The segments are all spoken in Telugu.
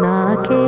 నాకే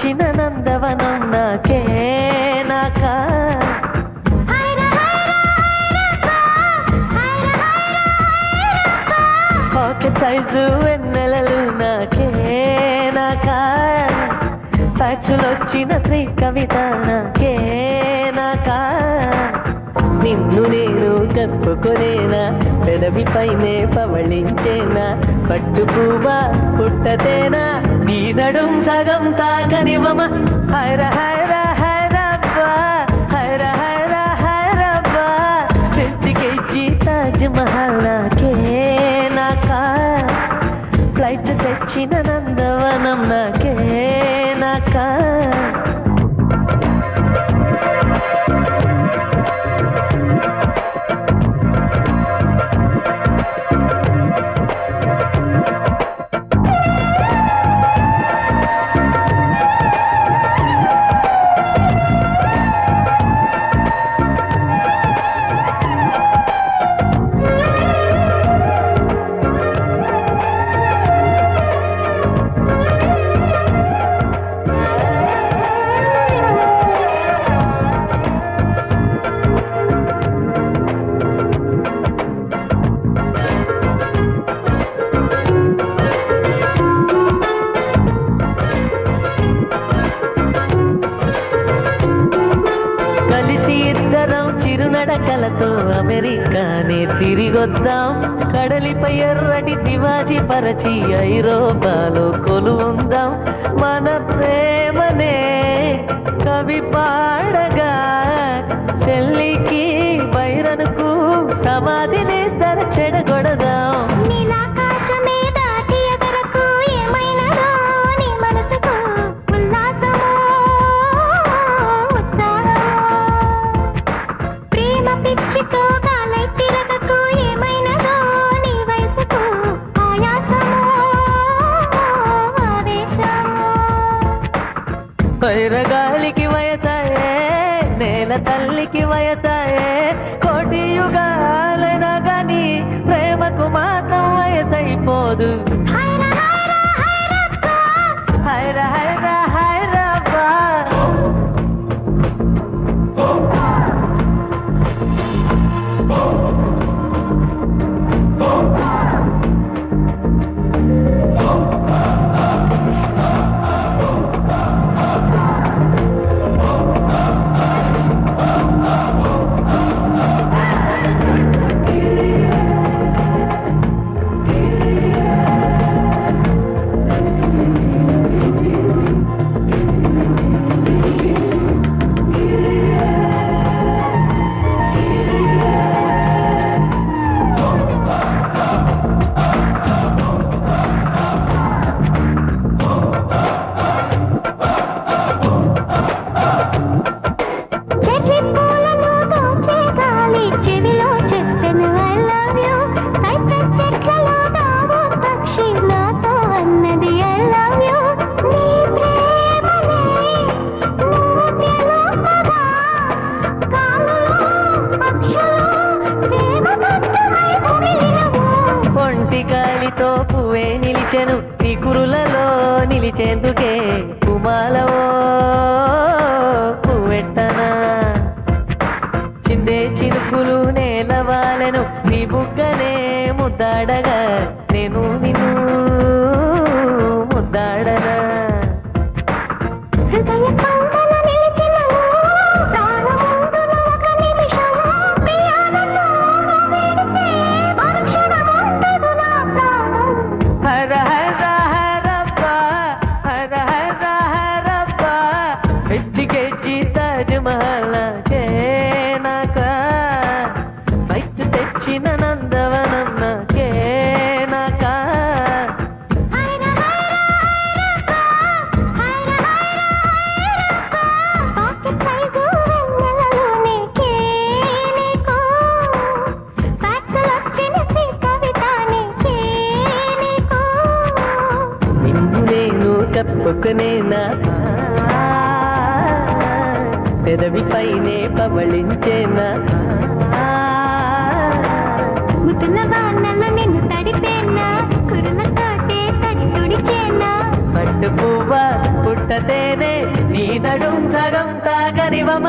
తెచ్చిన నందవనం నాకే నాక ఒక సైజు వెన్నెలలు నాకే నాక ఫ్యాక్సులొచ్చిన శ్రీ కవిత నాకే నాక నిన్ను నేను కప్పుకొనేనా? పెదవిపైనే పవళించేనా? పట్టు పువ్వా పుట్టతేనా? నీ నడుం సగం తాకనివ్వమ? హైర హైర హైరబ్బా హైర హైర హైరబ్బా ఫిఫ్టీకిచ్చి తాజ్ మహల్ నాకే నాకా? ఫ్లైట్ తెచ్చిన నందవనం నాకే. కలిసి ఇద్దరం చిరునడకలతో అమెరికానే తిరిగొద్దాం. కడలిపై ఎర్రటి తివాజీ పరచి ఐరోపాలో కొలువుందాం. మన ప్రేమనే కవి పాడగా చెల్లికి బైరనుకు సమాధిని ధర చెడగొడదాం. పైరగాలికి వయసాయే నేల తల్లికి వయసాయే కోటి యుగాలైనా గాని ప్రేమకు మాత్రం వయసైపోదు. బలవ కప్పుకునేనా పెదవి పైనే పవళించేనా ముద్దుల వానల్లో నిన్ను తడిపేనా కురులతోటే తడి తుడిచేనా పట్టు పువ్వ పుట్టతేనే నీ నడుం సగం తాగనివమ